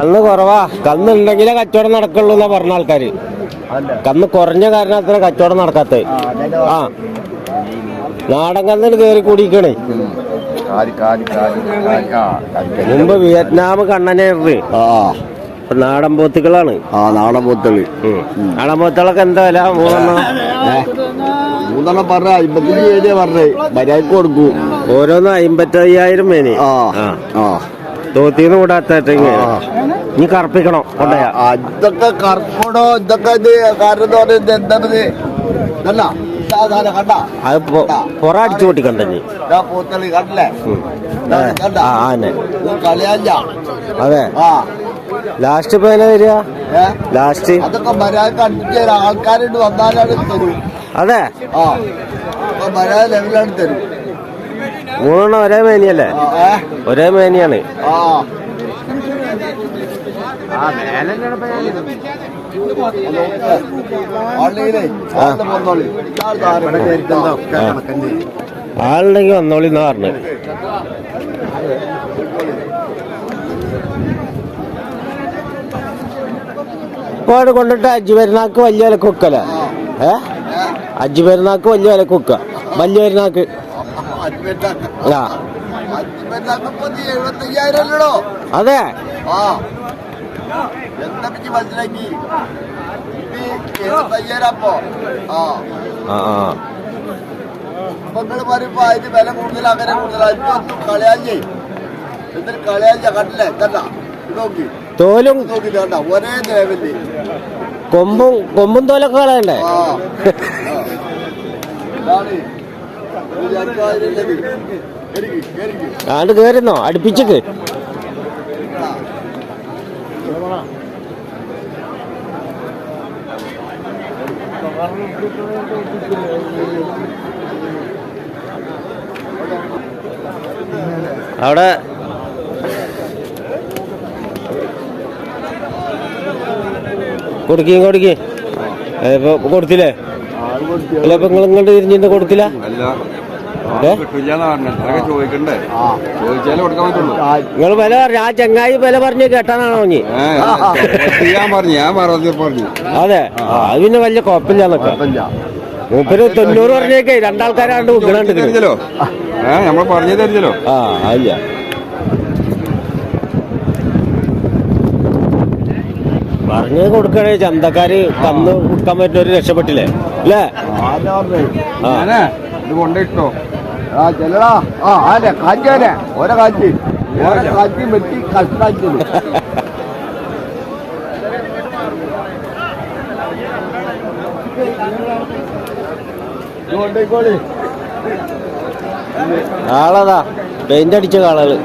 കന്ന് കുറവാ. കന്നുണ്ടെങ്കിലേ കച്ചവടം നടക്കുള്ളൂ എന്നാ പറഞ്ഞ ആൾക്കാര്. കന്ന് കുറഞ്ഞ കാരണത്തിന് കച്ചവടം നടക്കാത്ത. ആ നാടൻ കന്നിന് കയറി കൂടിക്കണേ മുമ്പ് വിയറ്റ്നാം കണ്ണനായിരുന്നു നാടൻ പോത്തുകളാണ്. ആ നാടൻ പോത്തുകൾ നാടൻ പോത്തുകളൊക്കെ എന്താ വില? മൂന്നെണ്ണം. മൂന്നെണ്ണം പറഞ്ഞ അമ്പത്തഞ്ച് പറഞ്ഞേ. മര്യാദയ്ക്ക് കൊടുക്കും. ഓരോന്ന് അമ്പത്തി അയ്യായിരം മേനി. ആ. ആ. ആ. തോത്തിന്ന് കൂടാത്ത. ഇനി കറുപ്പിക്കണോ? കൊണ്ടയാ ഇതൊക്കെ കറുപ്പണോ ഇതൊക്കെ ഇത് കാരണം എന്താണത്? ഇതല്ല അത് പുറ അടിച്ചു അതെ. ലാസ്റ്റ് ഇപ്പൊ എങ്ങനെ വരിക? ലാസ്റ്റ് അതൊക്കെ മര്യാദയ്ക്ക് അടിച്ച ആൾക്കാരുണ്ട് വന്നാലാണ് തരും. അതെ. മര്യാദ ലെവലാണ് തരും. മൂന്നെണ്ണം ഒരേ മേനിയല്ലേ? ഒരേ മേനിയാണ്. ആ. ആളുണ്ടെങ്കിൽ വന്നോളി എന്നാ പറഞ്ഞു. ഇപ്പൊ അവിടെ കൊണ്ടിട്ട് അജ്ജ് പെരുന്നാക്ക് വലിയ വില കുക്കല ഏ? അജ്ജ് പെരുന്നാക്ക് വലിയ വില കുക്ക വലിയ പെരുന്നാക്ക് ആ. അതെ. ആ. എന്താ പറ്റി മനസ്സിലാക്കി തയ്യാറപ്പോ ആ. അപ്പൊ നിങ്ങൾ പറയുമ്പോ അതിന് വില കൂടുതൽ അങ്ങനെ കൂടുതൽ അതിനൊന്നും കളയാഞ്ഞേ എന്നിട്ട് കളയാഞ്ഞ കണ്ടില്ലേ കണ്ട നോക്കി തോലും നോക്കി കണ്ട ഒരേ ലെവൽ കൊമ്പും കൊമ്പും തോലൊക്കെ കളയണ്ടേ. ആണ്ട് കേറുന്നോ? അടുപ്പിച്ചക്ക്. അവിടെ കൊടുക്കുകയും കൊടുക്കുകയും ഇപ്പൊ കൊടുത്തില്ലേ. അല്ല ഇപ്പൊ നിങ്ങൾ ഇങ്ങോട്ട് തിരിഞ്ഞിട്ട് കൊടുത്തില്ല? നിങ്ങൾ വില പറഞ്ഞു ആ ചങ്ങായി വില പറഞ്ഞ് കേട്ടാനാണോ ഞാൻ പറഞ്ഞു ഞാൻ പറഞ്ഞു പറഞ്ഞു. അതെ. അത് പിന്നെ വലിയ കുഴപ്പമില്ല. മൂപ്പര് തൊണ്ണൂറ് പറഞ്ഞേക്കേ രണ്ടാൾക്കാരാണ്ട് ഏ നമ്മൾ പറഞ്ഞു തരിഞ്ഞല്ലോ ആ അല്ല. പറഞ്ഞു കൊടുക്കണേ ചന്തക്കാര് തന്ന് കൊടുക്കാൻ പറ്റുന്നവര് രക്ഷപ്പെട്ടില്ലേ? അല്ലേ? ആ ഇത് കൊണ്ടിട്ടോ. ആ ചെല്ലടാ. ആ ആരെ? കാറ്റാനെ ഓരോ കാറ്റ് ഓരോ കാറ്റ് വെട്ടി കഷ്ടാക്കിയത്. കൊണ്ടേക്കോളി ആളതാ. പെയിന്റ് അടിച്ച കാളകൾ.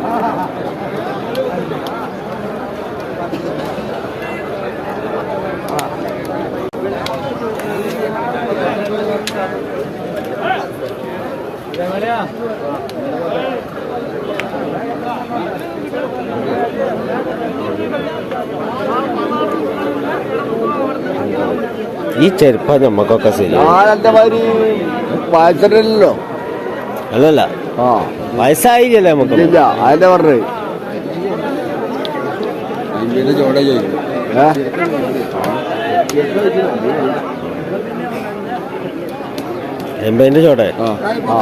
ഈ ചെരുപ്പ നമ്മക്കൊക്കെ ശരി വയസ്സല്ലോ മാതിരി അല്ലല്ല. ആ. വയസ്സായില്ലേ നമുക്ക് ഇല്ല അതിന്റെ പറഞ്ഞേ? ഇന്ത്യയിലെ ചോട ചെയ്യും ഏ ചോടെ ആ ആ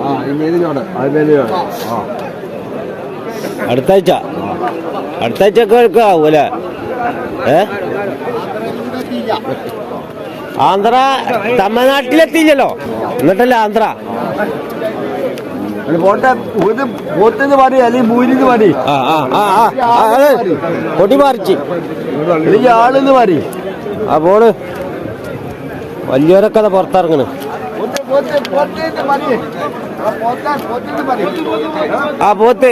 ആ ഇന്ത്യയിലെ ചോട അതിന്റെ ആ. അടുത്ത ആഴ്ച അടുത്ത ആഴ്ച ഒക്കെ എടുക്കാവൂല ഏ? ആന്ധ്ര തമിഴ്നാട്ടിലെത്തിയില്ലല്ലോ? എന്നിട്ടല്ലേ ആന്ധ്ര? അത് പോട്ടെ ഇത് പോത്തെന്ന് മതി അല്ലെങ്കിൽ മൂരിന്ന് ആ ആ ആ ആ, ആ കൊടി പറിച്ച്. അല്ലെങ്കിൽ ആളെന്ന് മതി ആ പോണ് വലിയവരൊക്കെ അത് പുറത്തിറങ്ങണ് പോത്ത്, പോത്ത്, പോത്തേന്ന് മതി. ആ, പോത്ത്,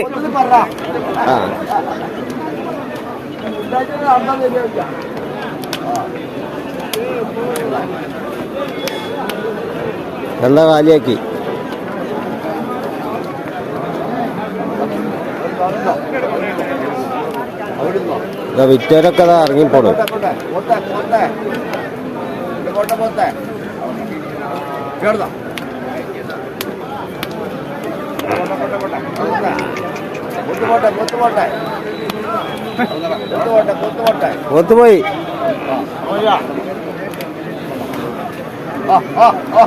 ആ. എന്താ കാലിയാക്കി. വിറ്റേരൊക്കെ ഇറങ്ങിപ്പോണ്. പോട്ടെ, പോട്ടെ, പോട്ടെ, പോട്ടെ. ഇത് പോട്ടെ, പോട്ടെ. കേറുന്നോ? പോട്ടെ, പോട്ടെ, പോട്ടെ. പോട്ടെ, പോട്ടെ, പോട്ടെ. കൊത്തുപോട്ടെ കൊത്തുപോട്ടെ ഒത്തുപോയി ആ ആ ആ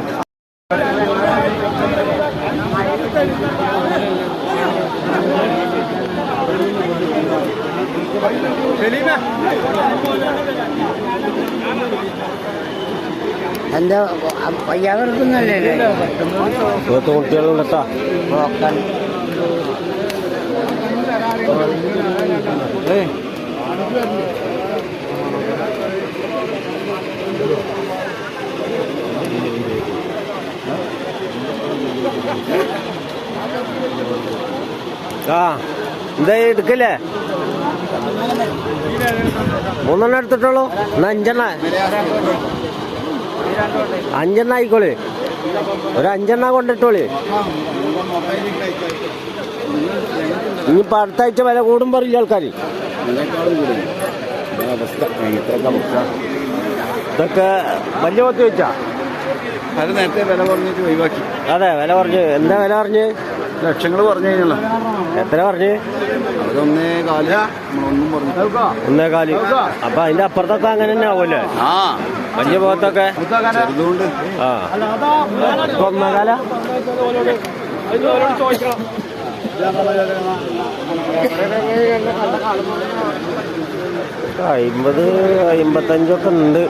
എന്താ പയ്യാകർക്കുന്നല്ലേ ഇരുപത്തി കുട്ടികളുണ്ട് കേട്ടോ ആ എന്താ എടുക്കല്ലേ? മൂന്നെണ്ണം എടുത്തിട്ടുള്ളൂ. എന്നാ അഞ്ചെണ്ണ. അഞ്ചെണ്ണ ആയിക്കോളേ. ഒരു അഞ്ചെണ്ണ കൊണ്ടിട്ടോളി. ഇനിയിപ്പോ അടുത്ത ആഴ്ച വില കൂടും പറയില്ല ആൾക്കാർ ഇതൊക്കെ വലിയ പത്ത് വെച്ചാ? അത് നേരത്തെ വില പറഞ്ഞിട്ട് ഒഴിവാക്കി. അതെ വില പറഞ്ഞു എന്താ വില പറഞ്ഞു ലക്ഷങ്ങൾ പറഞ്ഞു കഴിഞ്ഞല്ലോ. എത്ര പറഞ്ഞു അതൊന്നേ കാൽ. ഒന്നും പറഞ്ഞു ഒന്നേ കാൽ. അപ്പൊ അതിന്റെ അപ്പുറത്തൊക്കെ അങ്ങനെ തന്നെ ആവുമല്ലേ? ആ. വലിയ പോത്തൊക്കെ ആ. ഇപ്പൊ ഒന്നേ കാല അമ്പത് അമ്പത്തഞ്ചൊക്കെ ഉണ്ട്.